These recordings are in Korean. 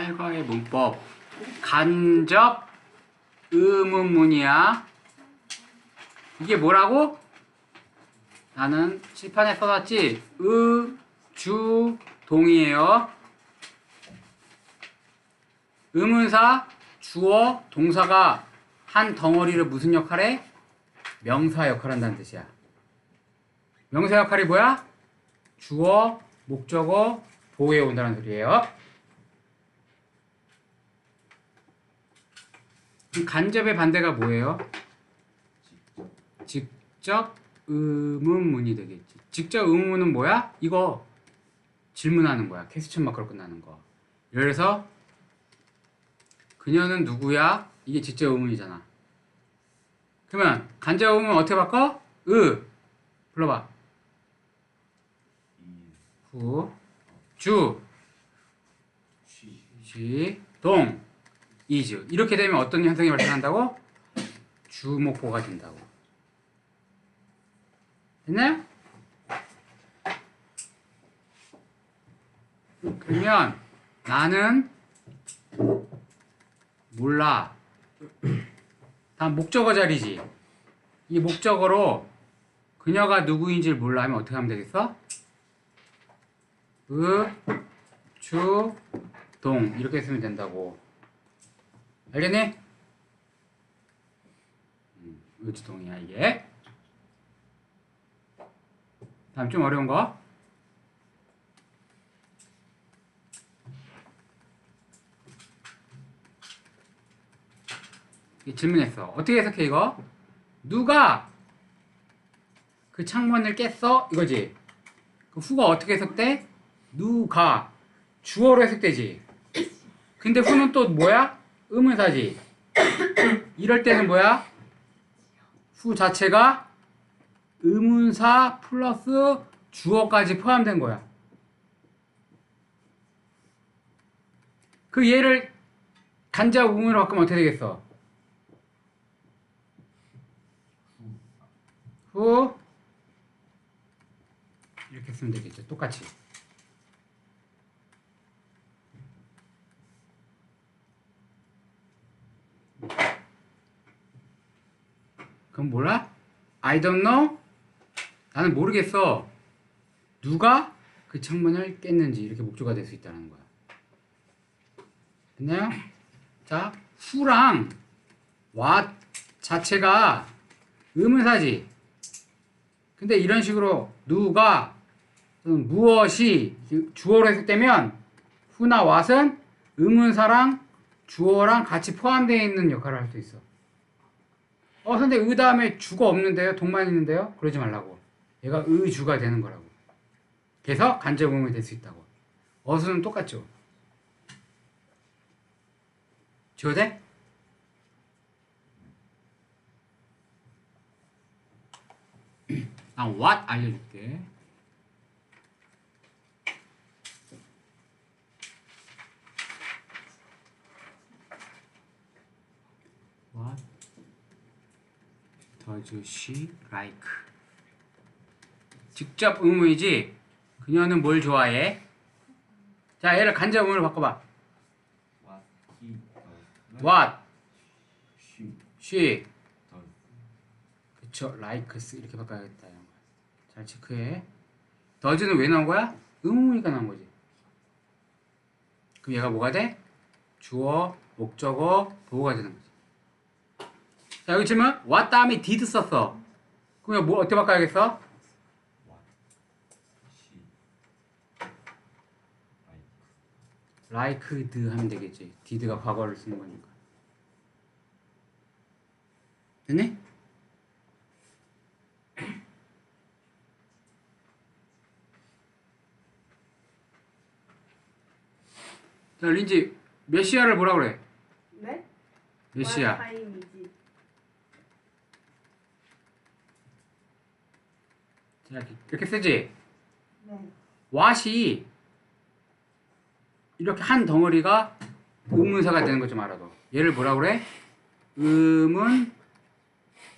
8과의 문법 간접 의문문이야. 이게 뭐라고? 나는 칠판에 써놨지. 의, 주, 동이에요. 의문사, 주어, 동사가 한 덩어리를 무슨 역할해? 명사 역할 한다는 뜻이야. 명사 역할이 뭐야? 주어, 목적어, 보호해 온다는 소리예요. 그럼 간접의 반대가 뭐예요? 직접 의문문이 되겠지. 직접 의문문은 뭐야? 이거 질문하는 거야. 퀘스천 마크로 끝나는 거. 들어서 그녀는 누구야? 이게 직접 의문이잖아. 그러면 간접 의문 어떻게 바꿔? 의 불러봐. 후, 주, 시, 동, 이즈 이렇게 되면 어떤 현상이 발생한다고? 주목보가 된다고. 됐나요? 그러면 나는 몰라. 다음 목적어 자리지. 이 목적어로 그녀가 누구인지를 몰라 하면 어떻게 하면 되겠어? 의, 주, 동 이렇게 쓰면 된다고. 알겠니? 음, 의주동이야 이게. 다음 좀 어려운 거. 이 질문했어. 어떻게 해석해 이거? 누가 그 창문을 깼어? 이거지. 그 후가 어떻게 해석돼? 누가 주어로 해석되지. 근데 후는 또 뭐야? 의문사지. 이럴 때는 뭐야? 후 자체가 의문사 플러스 주어까지 포함된 거야. 그 얘를 간접 의문으로 바꾸면 어떻게 되겠어? 후 이렇게 쓰면 되겠죠. 똑같이. 그럼 몰라? I don't know? 나는 모르겠어. 누가 그 창문을 깼는지 이렇게 목조가 될 수 있다는 거야. 됐나요? 자, 후랑 what 자체가 의문사지. 근데 이런 식으로 누가 또는 무엇이 주어로 해석되면 후나 what은 의문사랑 주어랑 같이 포함되어 있는 역할을 할 수 있어. 어, 근데 의 다음에 주가 없는데요? 동만 있는데요? 그러지 말라고. 얘가 의주가 되는 거라고. 그래서 간접 의문이 될 수 있다고. 어수는 똑같죠. 지워 돼? 나 what 알려줄게. What does she like? 직접 의문이지. 그녀는 뭘 좋아해? 자, 얘를 간접 의문으로 바꿔봐. What he. What She she. 그쵸 likes 이렇게 바꿔야겠다. 잘 체크해. does는 왜 나온 거야? 의문이니까 나온 거지. 그럼 얘가 뭐가 돼? 주어, 목적어, 보호가 되는 거지. 자 여기 질문 what 다음에 did 썼어. 그럼 뭐 어떻게 바꿔야겠어? Like. liked 하면 되겠지. did가 과거를 쓰는 거니까. 됐니? 자, 린지 메시아를 뭐라 그래? 네? 메시아. 타임이지. 이렇게, 이렇게 쓰지. 네. what이 이렇게 한 덩어리가 의문사가 되는 것 좀 알아둬. 얘를 뭐라 그래? 의문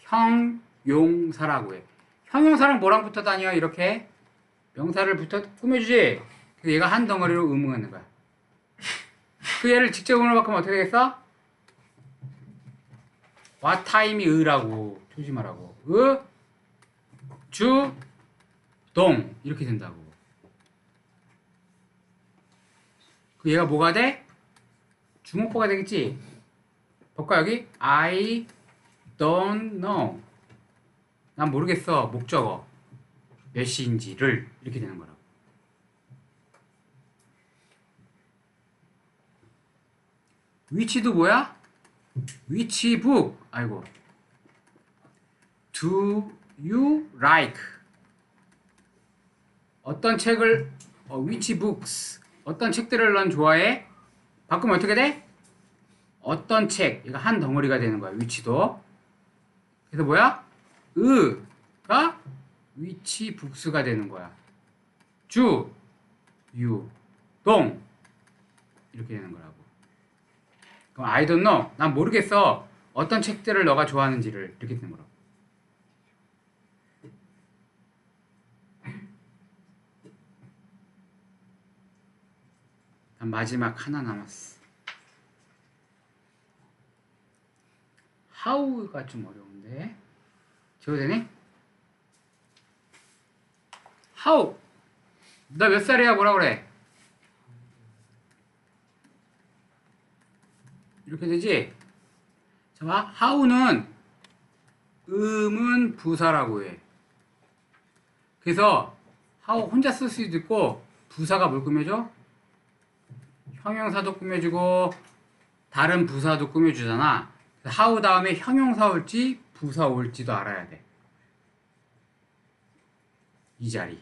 형용사라고 해. 형용사랑 뭐랑 붙어 다녀? 이렇게 명사를 붙어 꾸며주지. 그래서 얘가 한 덩어리로 의문하는 거야. 그 얘를 직접 음으로 바꾸면 어떻게 되겠어? time이 의라고 조심하라고 의, 주, 동 이렇게 된다고 그 얘가 뭐가 돼? 주목보가 되겠지? 볼까 여기? I don't know 난 모르겠어 목적어 몇 시인지를 이렇게 되는 거라고 위치도 뭐야? 위치 북 아이고 Do you like 어떤 책을 어, which books 어떤 책들을 넌 좋아해? 바꾸면 어떻게 돼? 어떤 책? 이거 한 덩어리가 되는 거야 위치도. 그래서 뭐야? 의가 위치 북스가 되는 거야. 주, 유, 동. 이렇게 되는 거라고. 그럼 I don't know. 난 모르겠어. 어떤 책들을 너가 좋아하는지를. 이렇게 되는 거라고 마지막 하나 남았어 how가 좀 어려운데 지워 되니? how 너몇 살이야 뭐라 그래? 이렇게 되지? 자, 봐. how는 음은 부사라고 해. 그래서 how 혼자 쓸 수도 있고 부사가 뭘 꾸며줘? 형용사도 꾸며주고 다른 부사도 꾸며주잖아. how 다음에 형용사 올지 부사 올지도 알아야 돼. 이 자리.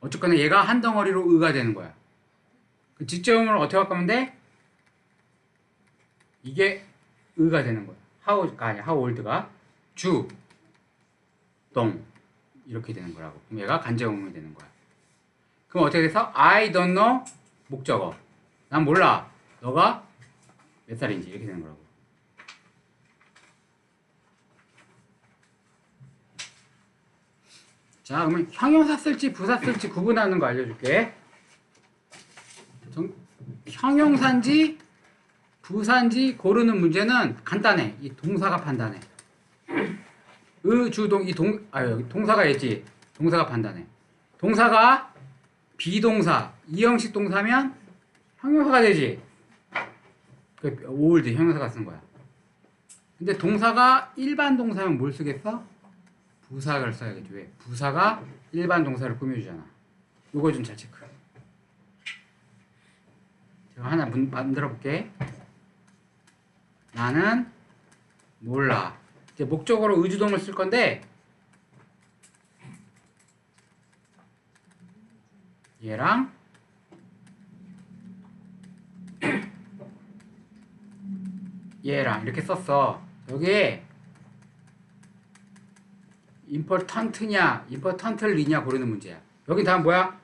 어쨌거나 얘가 한 덩어리로 의가 되는 거야. 그 직접음을 어떻게 바꾸면 돼? 이게 의가 되는 거야. how가 아니야. how old가 주, 동 이렇게 되는 거라고. 그럼 얘가 간접음이 되는 거야. 그럼 어떻게 돼서 I don't know 목적어. 난 몰라. 너가 몇 살인지 이렇게 되는 거라고. 자, 그러면 형용사 쓸지 부사 쓸지 구분하는 거 알려줄게. 정- 형용사인지 부사인지 고르는 문제는 간단해. 이 동사가 판단해. 의주동 이 동 아 여기 동사가 있지. 동사가 판단해. 동사가 비동사 이형식 동사면 형용사가 되지. 그 올드 형용사가 쓴 거야. 근데 동사가 일반 동사면 뭘 쓰겠어? 부사를 써야겠지. 왜? 부사가 일반 동사를 꾸며주잖아. 요거 좀 잘 체크. 제가 하나 문, 만들어 볼게. 나는 몰라. 이제 목적으로 의주동을 쓸 건데 얘랑 얘랑 이렇게 썼어. 여기에 임포턴트냐, 임포턴트리냐 고르는 문제야. 여기 다음 뭐야?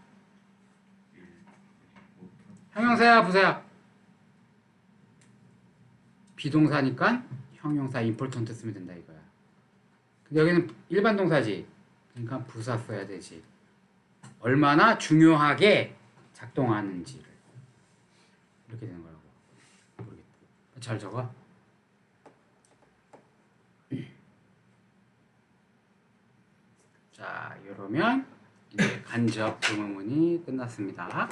형용사야, 부사야? 비동사니까 형용사 임포턴트 쓰면 된다 이거야. 근데 여기는 일반 동사지. 그러니까 부사 써야 되지. 얼마나 중요하게 작동하는지를 이렇게 되는 거라고. 모르겠다. 잘 적어. 자, 이러면 이제 간접 의문문이 끝났습니다.